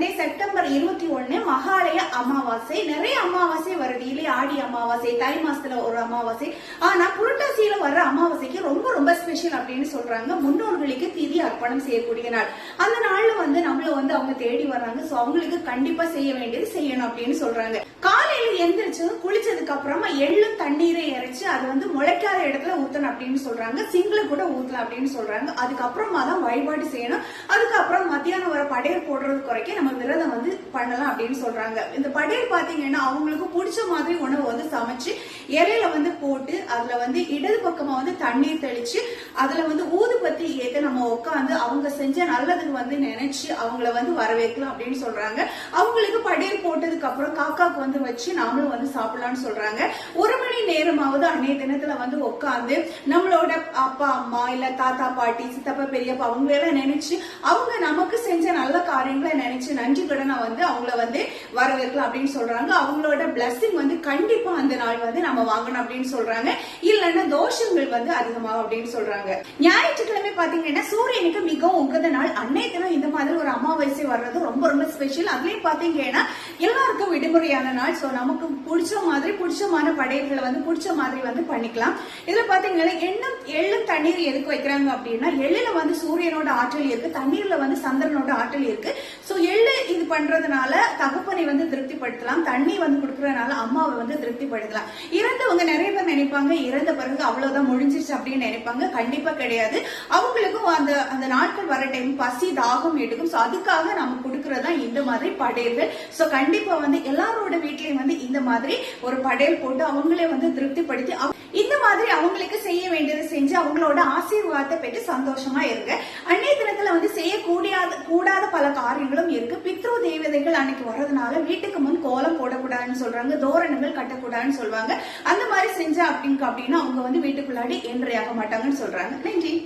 Sunday September இருபத்தி ஒண்ணு மகாலய அமாவாசை. நிறைய அமாவாசை வருது. இல்லையா ஆடி அமாவாசை தை மாசத்துல ஒரு அமாவாசை. ஆனா புரட்டாசியில வர்ற அமாவாசைக்கு ரொம்ப ரொம்ப ஸ்பெஷல் அப்படின்னு சொல்றாங்க. முன்னோர்களுக்கு திதி அர்ப்பணம் செய்யக்கூடிய நாள். அந்த நாள்ல வந்து நம்மள வந்து அவங்க தேடி வர்றாங்க. சோ அவங்களுக்கு கண்டிப்பா செய்ய வேண்டியது செய்யணும் அப்படின்னு சொல்றாங்க. காலையில எந்திரிச்சு குளிச்சதுக்கு அப்புறமா எள்ளும் தண்ணீரை இறைச்சு அது வந்து முளைக்காத இடத்துல ஊத்தணும் அப்படின்னு சொல்றாங்க. சிங்கிள கூட ஊத்தலாம் அப்படின்னு சொல்றாங்க. அதுக்கப்புறமா தான் வழிபாடு செய்யணும். அதுக்கப்புறம் மத்தியானம் வர படையல் போடுறது குறைக்க நம்ம விரதம் வந்து பண்ணலாம் அப்படின்னு சொல்றாங்க. இந்த படையல் பாத்தீங்கன்னா அவங்களுக்கு பிடிச்ச மாதிரி உணவு வந்து சமைச்சு இலையில வந்து போட்டு அதுல வந்து இடது பக்கமா வந்து தண்ணீர் தெளிச்சு அதுல வந்து ஊதுபத்தி ஏத்த நம்ம உட்காந்து அவங்க செஞ்ச நல்லதுக்கு வந்து நினைச்சு அவங்கள வந்து வரவேற்கலாம் அப்படின்னு சொல்றாங்க. அவங்களுக்கு படையல் போட்டதுக்கு அப்புறம் காக்காக்கு வந்து வச்சு நாமளும் வந்து சாப்பிடலாம்னு சொல்றாங்க. ஒரு மணி நேரமாவது அன்னைய தினத்துல வந்து உட்காந்து நம்மளோட அப்பா அம்மா இல்ல தாத்தா பாட்டி சித்தப்பா பெரியப்பா அவங்களெல்லாம் நினைச்சு அவங்க நமக்கு செஞ்ச நல்ல காரியங்களை நினைச்சு நன்றி கடனை வந்து அவங்கள வந்து வரவேற்கலாம் அப்படின்னு சொல்றாங்க. அவங்களோட பிளஸ்ஸிங் வந்து கண்டிப்பா அந்த நாள் வந்து நம்ம வாங்கணும் அப்படின்னு சொல்றாங்க. இல்லைன்னா தோஷங்கள் வந்து அதிகமாகும் அப்படின்னு சொல்றாங்க. ஞாயிற்றுக்கிழமை பாத்தீங்கன்னா சூரியனுக்கு மிகவும் உகந்த நாள். அன்னைய தினம் இந்த மாதிரி ஒரு அமாவாசை வர்றது ரொம்ப ரொம்ப ஸ்பெஷல் அதுலயும் பாத்தீங்கன்னா விடுமுறையான நாள். சோ நமக்கு பிடிச்ச மாதிரி பிடிச்சமான படையல்களை வந்து பிடிச்ச மாதிரி வந்து பண்ணிக்கலாம். இதுல பாத்தீங்கன்னா எண்ணம் எள்ளும் தண்ணீர் எதுக்கு வைக்கிறாங்க அப்படின்னா எள்ளில் வந்து சூரியனோட ஆற்றல் இருக்கு தண்ணீர்ல வந்து சந்திரனோட ஆற்றல் இருக்கு. ஸோ இது பண்றதுனால தகப்பனை வந்து திருப்திப்படுத்தலாம். தண்ணி வந்து கொடுக்கறதுனால அம்மாவை வந்து திருப்திப்படுத்தலாம். இறந்தவங்க நிறைய பேர் நினைப்பாங்க இறந்த பிறகு அவ்வளவுதான் முடிஞ்சிச்சு அப்படின்னு நினைப்பாங்க. கண்டிப்பா கிடையாது. அவங்களுக்கும் அந்த அந்த நாட்கள் வர டைம் பசி தாகம் எடுக்கும். ஸோ அதுக்காக நம்ம கொடுக்கறதா இந்த மாதிரி படையல்கள் ஸோ கண்டிப்பா வந்து எல்லாரோட வீட்லயும் வந்து இந்த மாதிரி ஒரு படையல் போட்டு அவங்களே வந்து திருப்திப்படுத்தி இந்த மாதிரி அவங்களுக்கு செய்ய வேண்டியதை செஞ்சு அவங்களோட ஆசீர்வாதத்தை பெற்று சந்தோஷமா இருங்க. அன்னைய தினத்துல வந்து செய்யக்கூடிய கூடாத பல காரியங்களும் இருக்கு. பித்ரு தேவதைகள் அன்னைக்கு வர்றதுனால வீட்டுக்கு முன் கோலம் போடக்கூடாதுன்னு சொல்றாங்க தோரணங்கள் கட்டக்கூடாதுன்னு சொல்லுவாங்க அந்த மாதிரி செஞ்சா அப்படிங்க அப்படின்னா அவங்க வந்து வீட்டுக்குள்ளாடி என்றையாக மாட்டாங்கன்னு சொல்றாங்க. நன்றி.